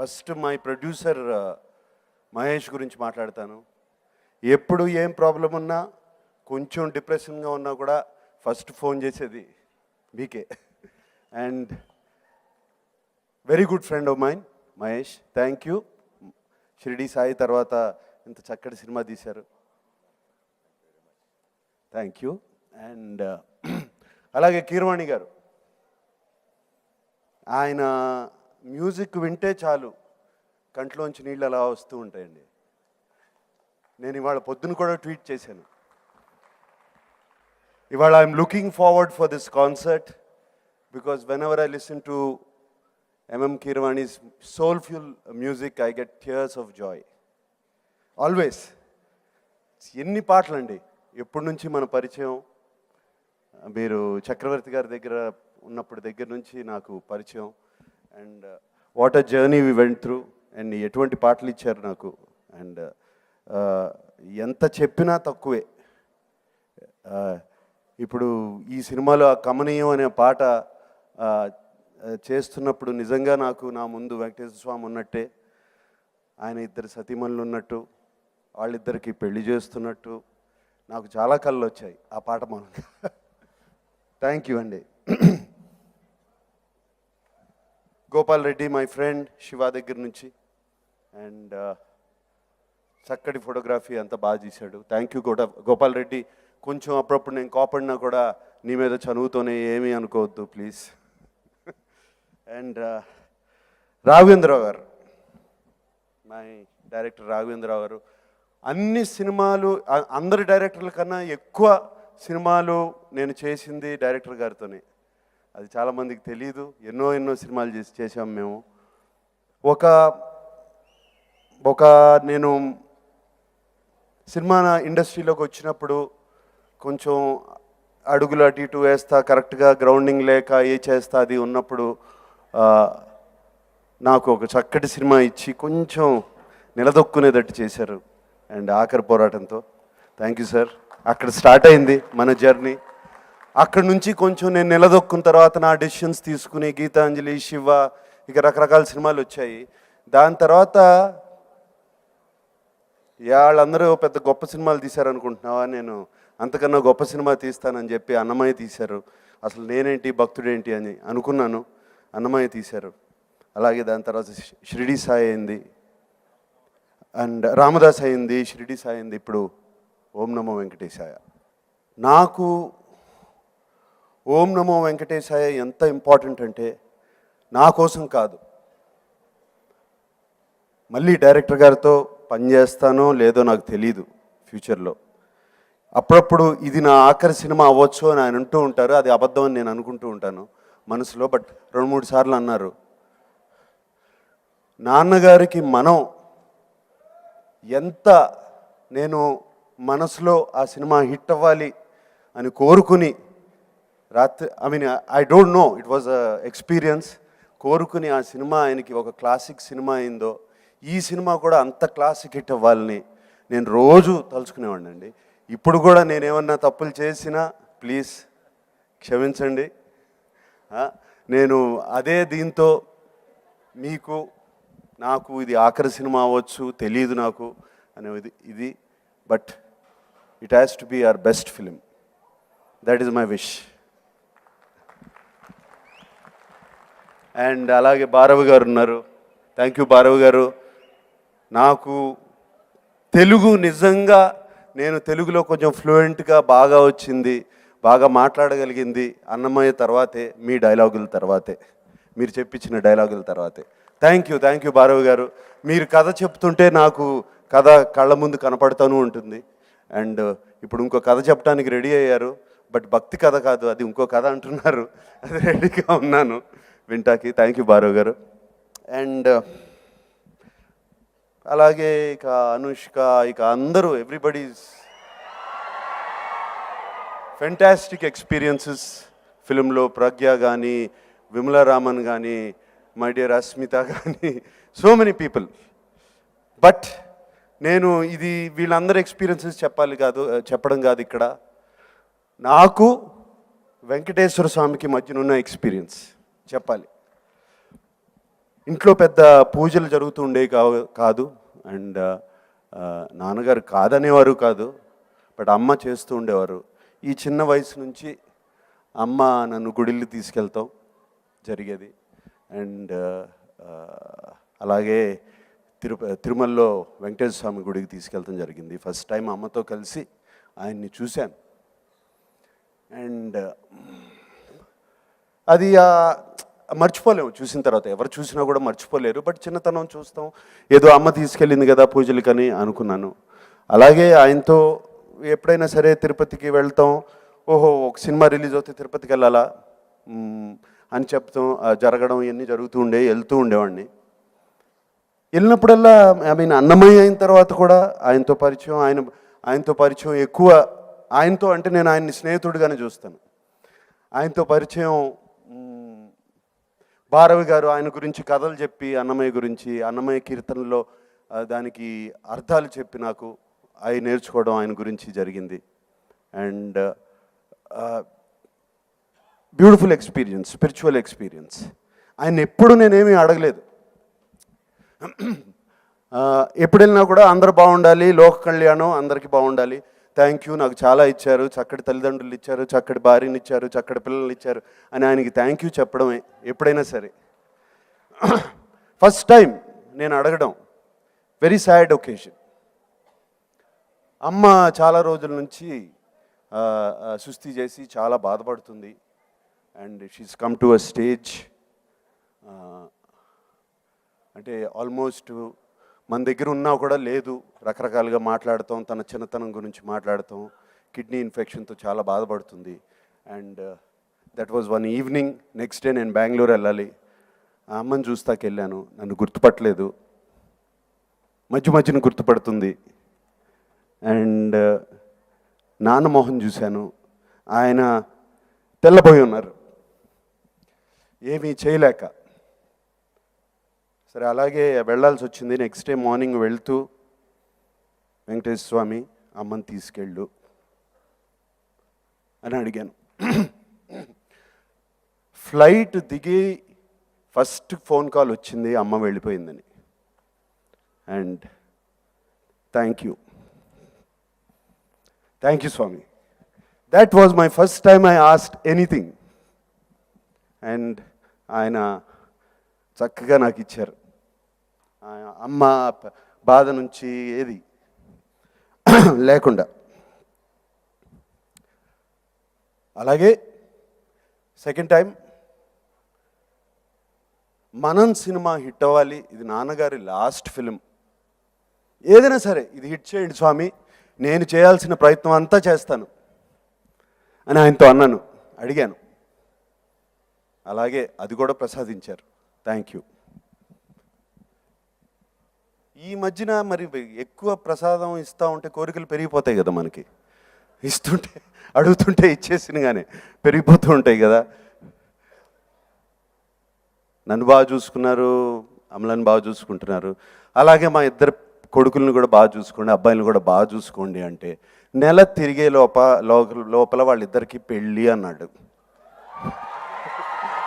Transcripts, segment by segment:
First my producer Mahesh గురించి మాట్లాడతాను. ఎప్పుడు ఏం ప్రాబ్లం ఉన్నా కొంచెం డిప్రెషన్గా ఉన్నా కూడా ఫస్ట్ ఫోన్ చేసేది మీకే. And very good friend of mine Mahesh. Thank you Shirdi Sai తర్వాత ఇంత చక్కటి సినిమా తీశారు. థ్యాంక్ యూ అండ్ అలాగే కీరవాణి గారు. ఆయన మ్యూజిక్ వింటే చాలు కంట్లోంచి నీళ్ళు అలా వస్తూ ఉంటాయండి. నేను ఇవాళ పొద్దున కూడా ట్వీట్ చేశాను. ఇవాళ I'm looking forward for this concert because whenever I listen to MM Keeravani's soulful music I get tears of joy. Always ఎన్ని పాటలండి ఎప్పటి నుంచి మన పరిచయం? మీరు చక్రవర్తి గారి దగ్గర ఉన్నప్పుడు దగ్గర నుంచి నాకు పరిచయం. And what a journey we went through and ఎటువంటి పాటలు ఇచ్చారు నాకు. అండ్ uh, uh, ఎంత చెప్పినా తక్కువే. Uh, ఇప్పుడు ఈ సినిమాలో ఆ కమనీయం అనే పాట చేస్తున్నప్పుడు నిజంగా నాకు నా ముందు వెంకటేశ్వర స్వామి ఉన్నట్టే. ఆయన ఇద్దరు సతీమణులు ఉన్నట్టు వాళ్ళిద్దరికి పెళ్ళి చేస్తున్నట్టు. నాకు చాలా కళ్ళు వచ్చాయి ఆ పాట మూలంగా థ్యాంక్ యూ అండి గోపాల్ రెడ్డి మై ఫ్రెండ్ శివ దగ్గర నుంచి. అండ్ uh, చక్కటి ఫోటోగ్రఫీ అంతా బాగా చేశాడు థ్యాంక్ యూ గోట గోపాల్ రెడ్డి కొంచెం అప్పుడప్పుడు నేను కోపడినా కూడా నీ మీద చదువుతోనే ఏమీ అనుకోవద్దు ప్లీజ్ అండ్ uh, రాఘవేంద్రరావు గారు మై డైరెక్టర్ రాఘవేంద్రరావు గారు అన్ని సినిమాలు అందరి డైరెక్టర్ల కన్నా ఎక్కువ సినిమాలు నేను చేసింది డైరెక్టర్ గారితోనే. అది చాలామందికి తెలియదు ఎన్నో ఎన్నో సినిమాలు చేసి చేసాం మేము. ఒక ఒక నేను సినిమా ఇండస్ట్రీలోకి వచ్చినప్పుడు కొంచెం అడుగులు అటు ఇటు వేస్తా కరెక్ట్గా గ్రౌండింగ్ లేక ఏ చేస్తా అది ఉన్నప్పుడు నాకు ఒక చక్కటి సినిమా ఇచ్చి కొంచెం నిలదొక్కునేటట్టు చేశారు. అండ్ ఆఖరి పోరాటంతో. Thank you sir. అక్కడ స్టార్ట్ అయింది మన జర్నీ. అక్కడ నుంచి కొంచెం నేను నిలదొక్కున్న తర్వాత నా డెసిషన్స్ తీసుకుని గీతాంజలి శివ ఇక రకరకాల సినిమాలు వచ్చాయి. దాని తర్వాత వాళ్ళందరూ పెద్ద గొప్ప సినిమాలు తీశారనుకుంటున్నావా నేను? అంతకన్నా గొప్ప సినిమా తీస్తానని చెప్పి అన్నమయ్య తీశారు. అసలు నేనేంటి భక్తుడేంటి అని అనుకున్నాను. అన్నమయ్య తీశారు. అలాగే దాని తర్వాత షిరిడి సాయి అయింది. అండ్ రామదాస్ అయింది షిరిడి సాయి అయింది ఇప్పుడు. ఓం నమో వెంకటేశాయ. నాకు ఓం నమో వెంకటేశాయ ఎంత ఇంపార్టెంట్ అంటే నా కోసం కాదు. మళ్ళీ డైరెక్టర్ గారితో పనిచేస్తానో లేదో నాకు తెలీదు ఫ్యూచర్లో. అప్పుడప్పుడు ఇది నా ఆఖరి సినిమా అవ్వచ్చు అని ఆయన అంటూ ఉంటారు అది అబద్ధం అని నేను అనుకుంటూ ఉంటాను మనసులో బట్ రెండు మూడు సార్లు అన్నారు. నాన్నగారికి మనం ఎంత నేను మనసులో ఆ సినిమా హిట్ అవ్వాలి అని కోరుకుని రాత్రి I mean I don't know it was a experience కోరుకుని ఆ సినిమా ఆయనకి ఒక క్లాసిక్ సినిమా అయిందో ఈ సినిమా కూడా అంత క్లాసిక్ హిట్ అవ్వాలని నేను రోజు తలుచుకునేవాడిని అండి ఇప్పుడు కూడా నేనేమన్నా తప్పులు చేసినా ప్లీజ్ క్షమించండి. నేను అదే దీంతో మీకు నాకు ఇది ఆఖరి సినిమా అవ్వచ్చు తెలియదు నాకు అనేది ఇది but it has to be our best film that is my wish and అలాగే భారవ్ గారు ఉన్నారు. థ్యాంక్ యూ భారవ్ గారు. నాకు తెలుగు నిజంగా నేను తెలుగులో కొంచెం ఫ్లూయెంట్గా బాగా వచ్చింది బాగా మాట్లాడగలిగింది అన్నమయ్య తర్వాతే మీ డైలాగుల తర్వాతే మీరు చెప్పించిన డైలాగుల తర్వాతే. Thank you thank you Bharavi గారు. మీరు కథ చెప్తుంటే నాకు కథ కళ్ళ ముందు కనపడుతూనే ఉంటుంది. అండ్ ఇప్పుడు ఇంకో కథ చెప్పడానికి రెడీ అయ్యారు బట్ భక్తి కథ కాదు అది ఇంకో కథ అంటున్నారు. అది రెడీగా ఉన్నాను. వింటాకి. థ్యాంక్ యూ భారవ్ గారు. అండ్ అలాగే ఇక అనుష్క ఇక అందరూ ఎవ్రీబడీస్ ఫెంటాస్టిక్ ఎక్స్పీరియన్సెస్ ఫిలింలో ప్రజ్ఞ కానీ విమలారామన్ కానీ మై డియర్ అస్మిత కానీ సో మెనీ పీపుల్ బట్ నేను ఇది వీళ్ళందరి ఎక్స్పీరియన్సెస్ చెప్పాలి కాదు చెప్పడం కాదు ఇక్కడ. నాకు వెంకటేశ్వర స్వామికి మధ్యన ఉన్న ఎక్స్పీరియన్స్ చెప్పాలి. ఇంట్లో పెద్ద పూజలు జరుగుతూ ఉండే కాదు అండ్ నాన్నగారు కాదనేవారు కాదు బట్ అమ్మ చేస్తూ ఉండేవారు. ఈ చిన్న వయసు నుంచి అమ్మ నన్ను గుడిల్లు తీసుకెళ్తాం జరిగేది. అండ్ అలాగే తిరుప తిరుమలలో వెంకటేశ్వర స్వామి గుడికి తీసుకెళ్తాం జరిగింది. ఫస్ట్ టైం అమ్మతో కలిసి ఆయన్ని చూశాను. అండ్ అది మర్చిపోలేము. చూసిన తర్వాత ఎవరు చూసినా కూడా మర్చిపోలేరు. బట్ చిన్నతనం చూస్తాం. ఏదో అమ్మ తీసుకెళ్ళింది కదా పూజలకని అనుకున్నాను. అలాగే ఆయనతో ఎప్పుడైనా సరే తిరుపతికి వెళ్తాం. ఓహో ఒక సినిమా రిలీజ్ అవుతే తిరుపతికి వెళ్ళాలా? అని చెప్తాం. జరగడం ఇవన్నీ జరుగుతూ ఉండే వెళ్తూ ఉండేవాడిని. వెళ్ళినప్పుడల్లా ఐ మీన్ అన్నమయ్య అయిన తర్వాత కూడా ఆయనతో పరిచయం ఆయన ఆయనతో పరిచయం ఎక్కువ. ఆయనతో అంటే నేను ఆయన్ని స్నేహితుడిగానే చూస్తాను. ఆయనతో పరిచయం భారవి గారు ఆయన గురించి కథలు చెప్పి అన్నమయ్య గురించి అన్నమయ్య కీర్తనలో దానికి అర్థాలు చెప్పి నాకు అవి నేర్చుకోవడం ఆయన గురించి జరిగింది. And beautiful experience spiritual experience. ఆయన ఎప్పుడు నేనేమీ అడగలేదు. ఎప్పుడు వెళ్ళినా కూడా అందరూ బాగుండాలి లోక కళ్యాణం అందరికీ బాగుండాలి. థ్యాంక్ యూ నాకు చాలా ఇచ్చారు. చక్కటి తల్లిదండ్రులు ఇచ్చారు చక్కటి భార్యని ఇచ్చారు చక్కటి పిల్లలు ఇచ్చారు అని ఆయనకి థ్యాంక్ యూ చెప్పడమే. ఎప్పుడైనా సరే. ఫస్ట్ టైం నేను అడగడం. వెరీ సాడ్ ఒకేషన్ అమ్మ చాలా రోజుల నుంచి సుస్థి చేసి చాలా బాధపడుతుంది. And she's come to a stage అంటే ఆల్మోస్ట్ మన దగ్గర ఉన్నా కూడా లేదు. రకరకాలుగా మాట్లాడతాం తన చిన్నతనం గురించి మాట్లాడతాం. కిడ్నీ ఇన్ఫెక్షన్తో చాలా బాధపడుతుంది. And that was one evening next day నేను బెంగళూరు వెళ్ళాలి. ఆ అమ్మని చూస్తాకి వెళ్ళాను. నన్ను గుర్తుపట్టలేదు. మధ్య మధ్యన గుర్తుపడుతుంది. అండ్ uh, నాన్న మోహన్ చూశాను. ఆయన తెల్లబోయి ఉన్నారు. ఏమీ చేయలేక. సరే అలాగే వెళ్ళాల్సి వచ్చింది. నెక్స్ట్ డే మార్నింగ్ వెళ్తూ వెంకటేశ్వర స్వామి అమ్మని తీసుకెళ్ళు అని అడిగాను. ఫ్లైట్ దిగి ఫస్ట్ ఫోన్ కాల్ వచ్చింది అమ్మ వెళ్ళిపోయిందని. And thank you thank you Swami. That was my first time I asked anything and ఆయన చక్కగా నాకు ఇచ్చారు. అమ్మ బాధ నుంచి ఏది? లేకుండా. అలాగే సెకండ్ టైం మనం సినిమా హిట్ అవ్వాలి. ఇది నాన్నగారి లాస్ట్ ఫిలిం ఏదైనా సరే ఇది హిట్ చేయండి స్వామి. నేను చేయాల్సిన ప్రయత్నం అంతా చేస్తాను అని ఆయనతో అన్నాను అడిగాను. అలాగే అది కూడా ప్రసాదించారు. థ్యాంక్ యూ ఈ మధ్యన మరి ఎక్కువ ప్రసాదం ఇస్తూ ఉంటే కోరికలు పెరిగిపోతాయి కదా మనకి. ఇస్తుంటే అడుగుతుంటే ఇచ్చేసినగానే పెరిగిపోతూ ఉంటాయి కదా. నన్ను బాగా చూసుకున్నారు అమలను బాగా చూసుకుంటున్నారు. అలాగే మా ఇద్దరు కొడుకులను కూడా బాగా చూసుకోండి అబ్బాయిలను కూడా బాగా చూసుకోండి అంటే నెల తిరిగే లోప లోపల లోపల వాళ్ళిద్దరికి పెళ్ళి అన్నాడు.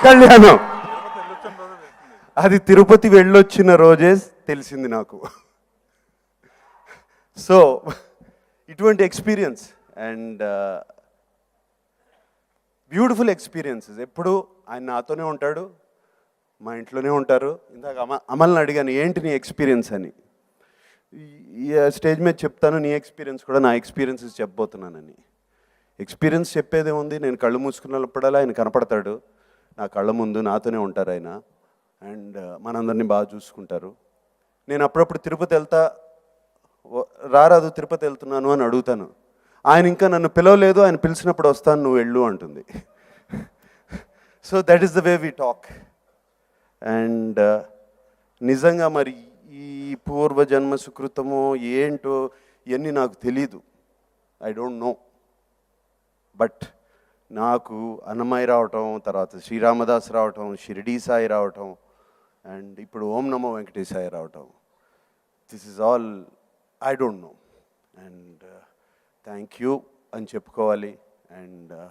కళ్యాణం. అది తిరుపతి వెళ్ళొచ్చిన రోజే తెలిసింది నాకు. సో ఇటువంటి experience and uh, beautiful experiences. ఎప్పుడు ఆయన నాతోనే ఉంటాడు మా ఇంట్లోనే ఉంటారు. ఇందాక అమ అమల్ని అడిగాను ఏంటి నీ ఎక్స్పీరియన్స్ అని? ఈ స్టేజ్ మీద చెప్తాను నీ ఎక్స్పీరియన్స్ కూడా నా ఎక్స్పీరియన్సెస్ చెప్పబోతున్నానని. ఎక్స్పీరియన్స్ చెప్పేదే ఉంది నేను కళ్ళు మూసుకున్నప్పుడల్లా ఆయన కనపడతాడు. నా కళ్ళ ముందు నాతోనే ఉంటారు ఆయన. అండ్ uh, మనందరినీ బాగా చూసుకుంటారు. నేను అప్పుడప్పుడు తిరుపతి వెళ్తా రారాదు తిరుపతి వెళ్తున్నాను అని అడుగుతాను. ఆయన ఇంకా నన్ను పిలవలేదు ఆయన పిలిచినప్పుడు వస్తాను నువ్వు వెళ్ళు అంటుంది. So that is the way we talk and నిజంగా మరి ఈ పూర్వ జన్మ సుకృతమో ఏంటో ఇవన్నీ నాకు తెలీదు. ఐ డోంట్ నో బట్ నాకు అన్నమయ్య రావటం తర్వాత శ్రీరామదాస్ రావటం షిరిడీ సాయి రావటం అండ్ ఇప్పుడు ఓం నమో వెంకటేశాయ రావటం. This is all I don't know and thank you అని చెప్పుకోవాలి. అండ్ uh,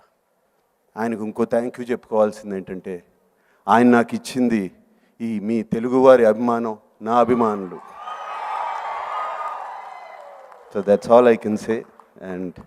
ఆయనకు ఇంకో థ్యాంక్ యూ చెప్పుకోవాల్సింది ఏంటంటే ఆయన నాకు ఇచ్చింది ఈ మీ తెలుగువారి అభిమానం నా అభిమానులు. So that's all I can say and